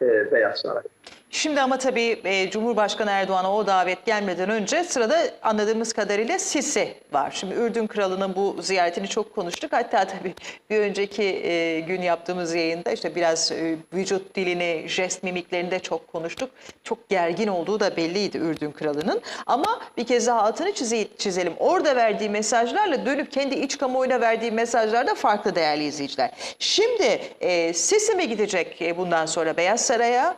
e, Beyaz Saray. Şimdi ama tabii e, Cumhurbaşkanı Erdoğan'a o davet gelmeden önce sırada anladığımız kadarıyla Sisi var. Şimdi Ürdün Kralı'nın bu ziyaretini çok konuştuk. Hatta tabii bir önceki e, gün yaptığımız yayında işte biraz e, vücut dilini, jest mimiklerini de çok konuştuk. Çok gergin olduğu da belliydi Ürdün Kralı'nın. Ama bir kez daha altını çize- çizelim. Orada verdiği mesajlarla dönüp kendi iç kamuoyuna verdiği mesajlar da farklı değerli izleyiciler. Şimdi e, Sisi mi gidecek e, bundan sonra Beyaz Saray'a?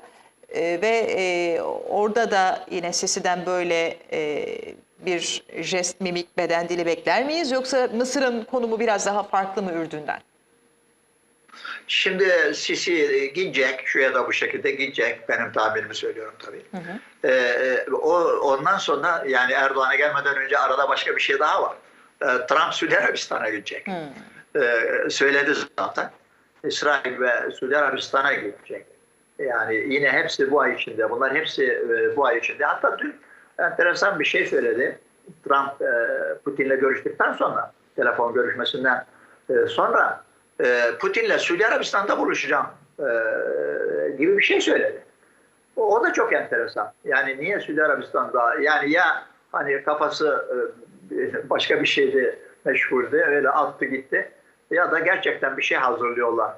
Ee, ve e, orada da yine Sisi'den böyle e, bir jest, mimik, beden dili bekler miyiz? Yoksa Mısır'ın konumu biraz daha farklı mı Ürdün'den? Şimdi Sisi gidecek, şu ya da bu şekilde gidecek. Benim tabirimi söylüyorum tabii. Ee, e, o Ondan sonra yani Erdoğan'a gelmeden önce arada başka bir şey daha var. Ee, Trump Suudi Arabistan'a gidecek. Ee, söyledi zaten. İsrail ve Suudi Arabistan'a gidecek. Yani yine hepsi bu ay içinde. Bunlar hepsi e, bu ay içinde. Hatta dün enteresan bir şey söyledi. Trump e, Putin'le görüştükten sonra telefon görüşmesinden e, sonra Putin'le Suudi Arabistan'da buluşacağım gibi bir şey söyledi. O, da çok enteresan. Yani niye Suudi Arabistan'da? Yani ya hani kafası başka bir şeydi meşguldü öyle attı gitti ya da gerçekten bir şey hazırlıyorlar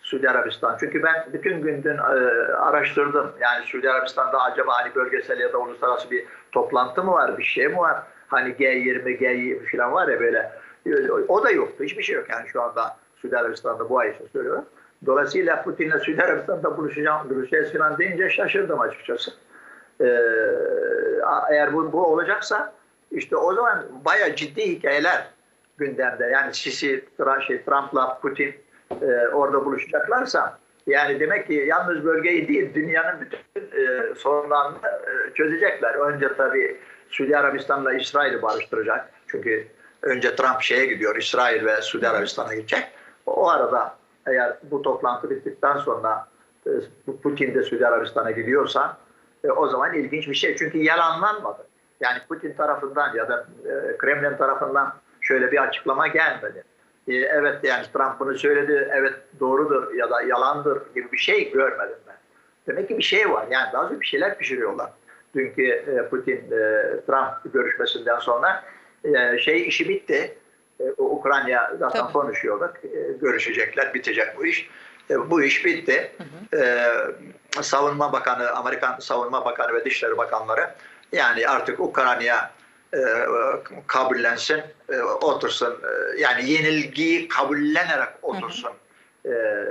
Suudi Arabistan. Çünkü ben bütün gün dün e, araştırdım. Yani Suudi Arabistan'da acaba hani bölgesel ya da uluslararası bir toplantı mı var, bir şey mi var? Hani G20, G20 falan var ya böyle. O da yoktu. Hiçbir şey yok yani şu anda Suudi Arabistan'da bu ay için söylüyorum. Dolayısıyla Putin'le Suudi Arabistan'da buluşacağım, buluşacağız falan deyince şaşırdım açıkçası. Ee, eğer bu, bu olacaksa işte o zaman bayağı ciddi hikayeler gündemde. Yani Sisi, şey, Trump'la Putin e, orada buluşacaklarsa yani demek ki yalnız bölgeyi değil dünyanın bütün e, sorunlarını e, çözecekler. Önce tabii Suudi Arabistan'la İsrail'i barıştıracak. Çünkü önce Trump şeye gidiyor, İsrail ve Suudi Arabistan'a gidecek. O arada eğer bu toplantı bittikten sonra e, Putin de Suudi Arabistan'a gidiyorsa e, o zaman ilginç bir şey. Çünkü yalanlanmadı. Yani Putin tarafından ya da e, Kremlin tarafından şöyle bir açıklama gelmedi. E, evet yani Trump bunu söyledi, evet doğrudur ya da yalandır gibi bir şey görmedim ben. Demek ki bir şey var. Yani bazı bir şeyler pişiriyorlar. Dünkü e, Putin-Trump görüşmesinden sonra e, şey işi bitti. E, Ukrayna zaten Tabii. konuşuyorduk. E, görüşecekler, bitecek bu iş. E, bu iş bitti. E, Savunma Bakanı, Amerikan Savunma Bakanı ve Dışişleri Bakanları yani artık Ukrayna e, kabullensin, e, otursun. E, yani yenilgiyi kabullenerek otursun e,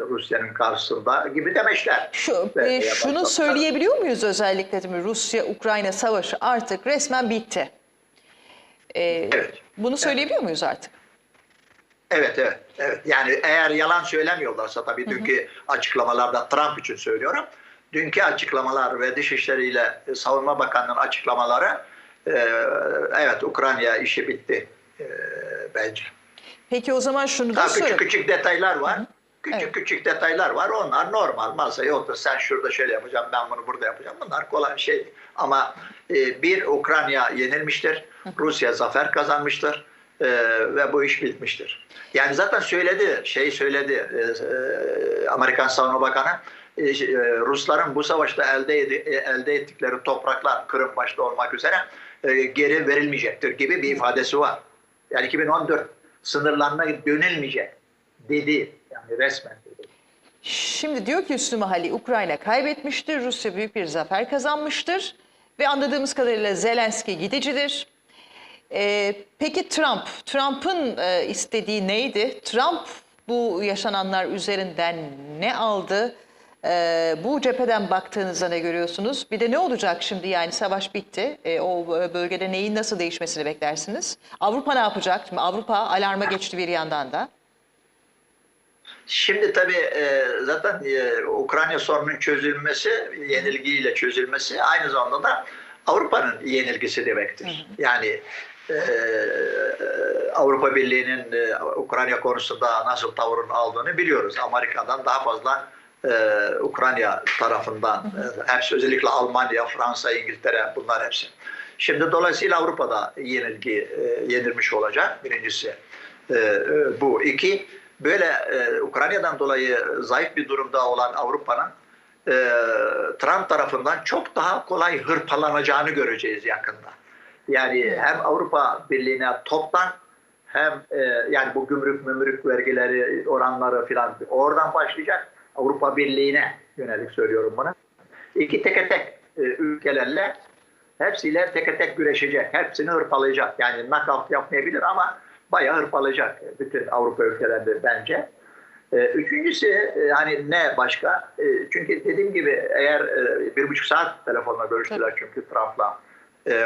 Rusya'nın karşısında gibi demişler. Şu, e, şunu söyleyebiliyor muyuz özellikle değil mi? Rusya-Ukrayna savaşı artık resmen bitti. E, Evet. Bunu söyleyebiliyor muyuz artık? Evet, evet, evet. Yani eğer yalan söylemiyorlarsa tabii dünkü açıklamalarda Trump için söylüyorum. Dünkü açıklamalar ve Dışişleri ile Savunma Bakanı'nın açıklamaları evet Ukrayna işi bitti e, bence. Peki o zaman şunu da Daha küçük küçük detaylar var. Küçük Evet. küçük detaylar var. Onlar normal. Masaya otur. Sen şurada şöyle yapacağım. Ben bunu burada yapacağım. Bunlar kolay şey. Ama e, bir Ukrayna yenilmiştir. Rusya zafer kazanmıştır. E, ve bu iş bitmiştir. Yani zaten söyledi. Şey söyledi. e, e, Amerikan Savunma Bakanı Rusların bu savaşta elde e, elde ettikleri topraklar Kırım başta olmak üzere e, geri verilmeyecektir gibi bir ifadesi var. Yani 2014 sınırlarına dönülmeyecek dedi. Yani resmen dedi. Şimdi diyor ki Üstü Mahalli Ukrayna kaybetmiştir, Rusya büyük bir zafer kazanmıştır ve anladığımız kadarıyla Zelenski gidicidir. Ee, peki Trump, Trump'ın e, istediği neydi? Trump bu yaşananlar üzerinden ne aldı? Ee, bu cepheden baktığınızda ne görüyorsunuz? Bir de ne olacak şimdi yani savaş bitti. Ee, o bölgede neyin nasıl değişmesini beklersiniz? Avrupa ne yapacak? Şimdi Avrupa alarma geçti bir yandan da. Şimdi tabii e, zaten e, Ukrayna sorunun çözülmesi, yenilgiyle çözülmesi aynı zamanda da Avrupa'nın yenilgisi demektir. Yani e, Avrupa Birliği'nin e, Ukrayna konusunda nasıl tavırın aldığını biliyoruz. Amerika'dan daha fazla e, Ukrayna tarafından, e, hepsi özellikle Almanya, Fransa, İngiltere bunlar hepsi. Şimdi dolayısıyla Avrupa'da yenilgi e, yenilmiş olacak birincisi. E, e, bu iki böyle e, Ukrayna'dan dolayı zayıf bir durumda olan Avrupa'nın Trump tarafından çok daha kolay hırpalanacağını göreceğiz yakında. Yani hem Avrupa Birliği'ne toptan hem e, yani bu gümrük mümrük vergileri oranları filan oradan başlayacak Avrupa Birliği'ne yönelik söylüyorum bunu. İki teke tek e, ülkelerle hepsiyle teke tek güreşecek. Hepsini hırpalayacak. Yani knockout yapmayabilir ama bayağı hırpalayacak bütün Avrupa ülkelerinde bence. E, üçüncüsü e, hani ne başka? Çünkü dediğim gibi eğer bir buçuk saat telefonla görüştüler çünkü Trump'la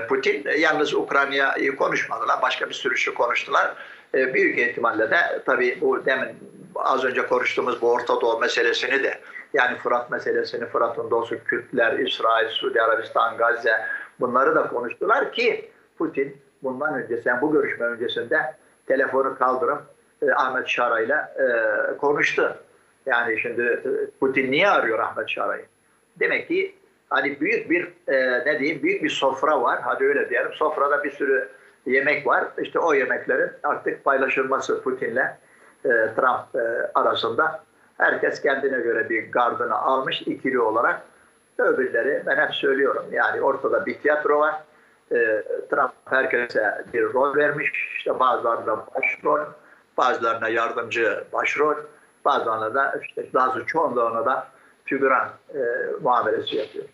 Putin. Yalnız Ukrayna'yı konuşmadılar. Başka bir sürü şey konuştular. Büyük ihtimalle de tabii bu demin az önce konuştuğumuz bu Orta Doğu meselesini de yani Fırat meselesini, Fırat'ın doğusu Kürtler, İsrail, Suudi Arabistan, Gazze bunları da konuştular ki Putin bundan önce, yani bu görüşme öncesinde telefonu kaldırıp e, Ahmet Şara'yla e, konuştu. Yani şimdi e, Putin niye arıyor Ahmet Şara'yı? Demek ki hani büyük bir e, ne diyeyim büyük bir sofra var. Hadi öyle diyelim. Sofrada bir sürü yemek var. İşte o yemeklerin artık paylaşılması Putin'le e, Trump e, arasında. Herkes kendine göre bir gardını almış ikili olarak. Öbürleri ben hep söylüyorum. Yani ortada bir tiyatro var. E, Trump herkese bir rol vermiş. İşte bazılarına başrol, bazılarına yardımcı başrol, bazılarına da işte bazı çoğunluğuna da figüran e, muamelesi yapıyor.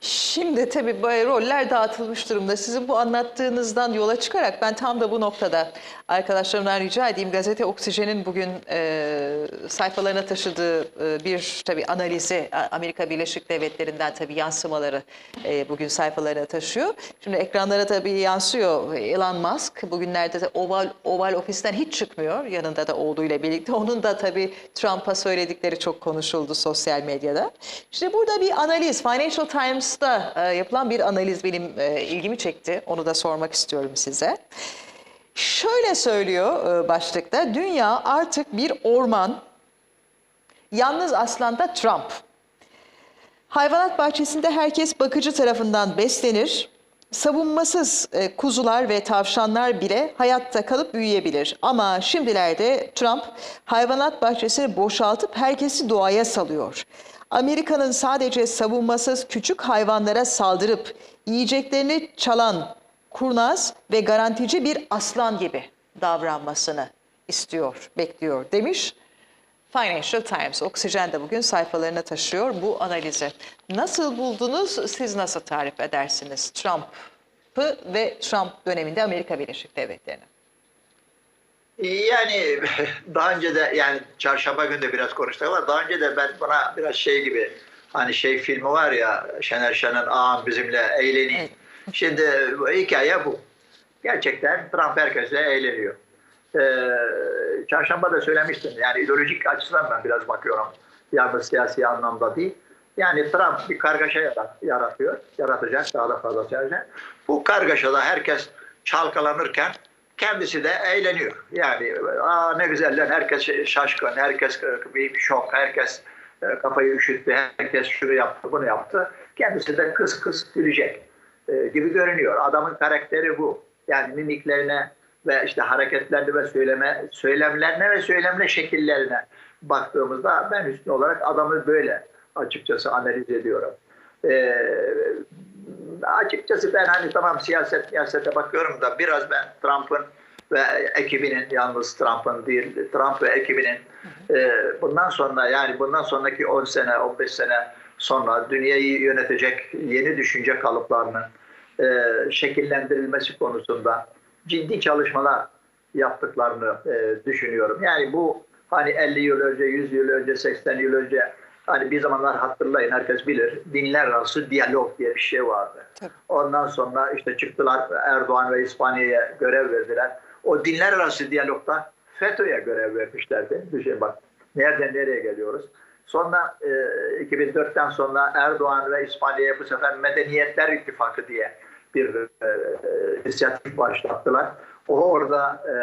Şimdi tabii böyle roller dağıtılmış durumda. Sizin bu anlattığınızdan yola çıkarak ben tam da bu noktada arkadaşlarımdan rica edeyim. Gazete Oksijen'in bugün e, sayfalarına taşıdığı e, bir tabii analizi Amerika Birleşik Devletleri'nden tabii yansımaları e, bugün sayfalarına taşıyor. Şimdi ekranlara tabii yansıyor Elon Musk. Bugünlerde de Oval, Oval ofisten hiç çıkmıyor. Yanında da oğluyla birlikte. Onun da tabii Trump'a söyledikleri çok konuşuldu sosyal medyada. İşte burada bir analiz Financial Times Times'ta e, yapılan bir analiz benim e, ilgimi çekti. Onu da sormak istiyorum size. Şöyle söylüyor e, başlıkta, dünya artık bir orman, yalnız aslında Trump. Hayvanat bahçesinde herkes bakıcı tarafından beslenir. Savunmasız e, kuzular ve tavşanlar bile hayatta kalıp büyüyebilir. Ama şimdilerde Trump hayvanat bahçesini boşaltıp herkesi doğaya salıyor. Amerika'nın sadece savunmasız küçük hayvanlara saldırıp yiyeceklerini çalan kurnaz ve garantici bir aslan gibi davranmasını istiyor, bekliyor demiş. Financial Times, Oksijen de bugün sayfalarına taşıyor bu analizi. Nasıl buldunuz, siz nasıl tarif edersiniz Trump'ı ve Trump döneminde Amerika Birleşik Devletleri'ni? Yani daha önce de yani çarşamba günü de biraz konuştuk ama daha önce de ben buna biraz şey gibi hani şey filmi var ya Şener Şen'in ağam bizimle eğleneyim. Evet. Şimdi hikaye bu. Gerçekten Trump herkesle eğleniyor. Ee, çarşamba da söylemiştim. Yani ideolojik açıdan ben biraz bakıyorum. Yalnız siyasi anlamda değil. Yani Trump bir kargaşa yaratıyor. Yaratacak daha da fazla yaratacak. Bu kargaşada herkes çalkalanırken kendisi de eğleniyor. Yani aa ne güzeller herkes şaşkın, herkes bir şok, herkes e, kafayı üşüttü, herkes şunu yaptı, bunu yaptı. Kendisi de kıs kıs gülecek e, gibi görünüyor. Adamın karakteri bu. Yani mimiklerine ve işte hareketlerine ve söyleme, söylemlerine ve söylemle şekillerine baktığımızda ben üstün olarak adamı böyle açıkçası analiz ediyorum. Açıkçası ben hani tamam siyaset siyasete bakıyorum da biraz ben Trump'ın ve ekibinin yalnız Trump'ın değil Trump ve ekibinin e, bundan sonra yani bundan sonraki 10 sene 15 sene sonra dünyayı yönetecek yeni düşünce kalıplarının e, şekillendirilmesi konusunda ciddi çalışmalar yaptıklarını e, düşünüyorum. Yani bu hani 50 yıl önce, 100 yıl önce, 80 yıl önce Hani bir zamanlar hatırlayın herkes bilir dinler arası diyalog diye bir şey vardı. Tabii. Ondan sonra işte çıktılar Erdoğan ve İspanya'ya görev verdiler. O dinler arası diyalogda FETÖ'ye görev vermişlerdi. Düşün bak nereden nereye geliyoruz. Sonra e, 2004'ten sonra Erdoğan ve İspanya'ya bu sefer Medeniyetler İttifakı diye bir e, inisiyatif başlattılar. O orada e,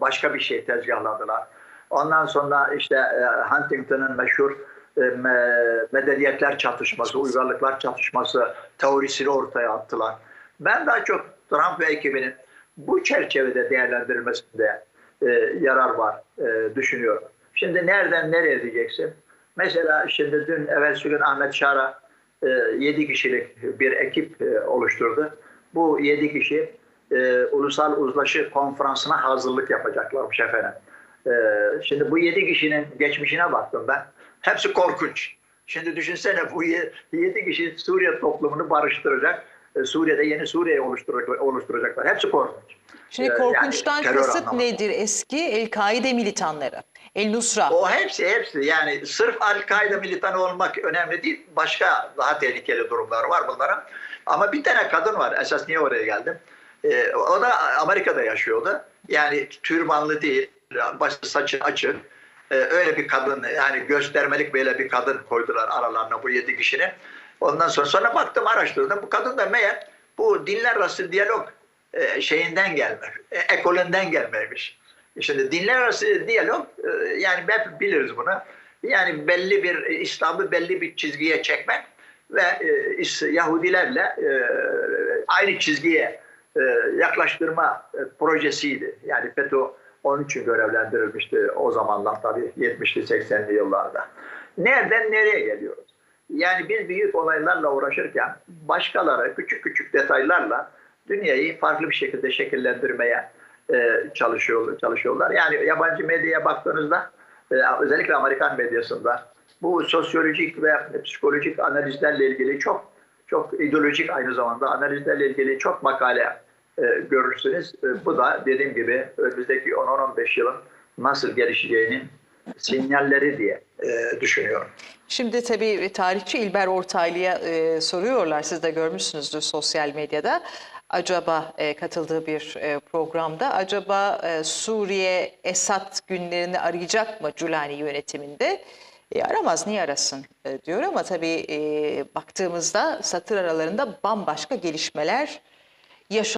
başka bir şey tezgahladılar. Ondan sonra işte e, Huntington'ın meşhur medeniyetler çatışması, uygarlıklar çatışması teorisini ortaya attılar. Ben daha çok Trump ve ekibinin bu çerçevede değerlendirilmesinde e, yarar var e, düşünüyorum. Şimdi nereden nereye diyeceksin? Mesela şimdi dün evvelsi gün Ahmet Şara 7 kişilik bir ekip e, oluşturdu. Bu 7 kişi e, Ulusal Uzlaşı Konferansı'na hazırlık yapacaklarmış efendim. E, şimdi bu 7 kişinin geçmişine baktım ben. Hepsi korkunç. Şimdi düşünsene bu 7 kişi Suriye toplumunu barıştıracak. E, Suriye'de yeni Suriye'yi oluşturacak, oluşturacaklar. Hepsi korkunç. Şimdi Ee, korkunçtan yani kasıt anlamında. nedir? Eski El-Kaide militanları, El-Nusra. O hepsi hepsi yani sırf Al-Kaide militanı olmak önemli değil. Başka daha tehlikeli durumlar var bunların. Ama bir tane kadın var. Esas niye oraya geldim? Ee, o da Amerika'da yaşıyordu. Yani türbanlı değil. Başı saçı açık. Ee, öyle bir kadın yani göstermelik böyle bir kadın koydular aralarına bu yedi kişinin. Ondan sonra sonra baktım araştırdım. Bu kadın da meğer bu dinler arası diyalog e, şeyinden gelme, e, ekolünden gelmeymiş. Şimdi dinler arası diyalog e, yani hep biliriz bunu. Yani belli bir İslam'ı belli bir çizgiye çekmek ve e, Yahudilerle e, aynı çizgiye e, yaklaştırma e, projesiydi. Yani FETÖ onun için görevlendirilmişti o zamanlar tabii 70'li 80'li yıllarda. Nereden nereye geliyoruz? Yani biz büyük olaylarla uğraşırken başkaları küçük küçük detaylarla dünyayı farklı bir şekilde şekillendirmeye e, çalışıyor, çalışıyorlar. Yani yabancı medyaya baktığınızda e, özellikle Amerikan medyasında bu sosyolojik ve psikolojik analizlerle ilgili çok çok ideolojik aynı zamanda analizlerle ilgili çok makale görürsünüz. E, bu da dediğim gibi önümüzdeki 10-15 yılın nasıl gelişeceğinin sinyalleri diye e, düşünüyorum. Şimdi tabii tarihçi İlber Ortaylı'ya e, soruyorlar. Siz de görmüşsünüzdür sosyal medyada. Acaba e, katıldığı bir e, programda acaba e, Suriye Esad günlerini arayacak mı Culani yönetiminde? E, aramaz niye arasın e, diyor ama tabii e, baktığımızda satır aralarında bambaşka gelişmeler yaşanıyor.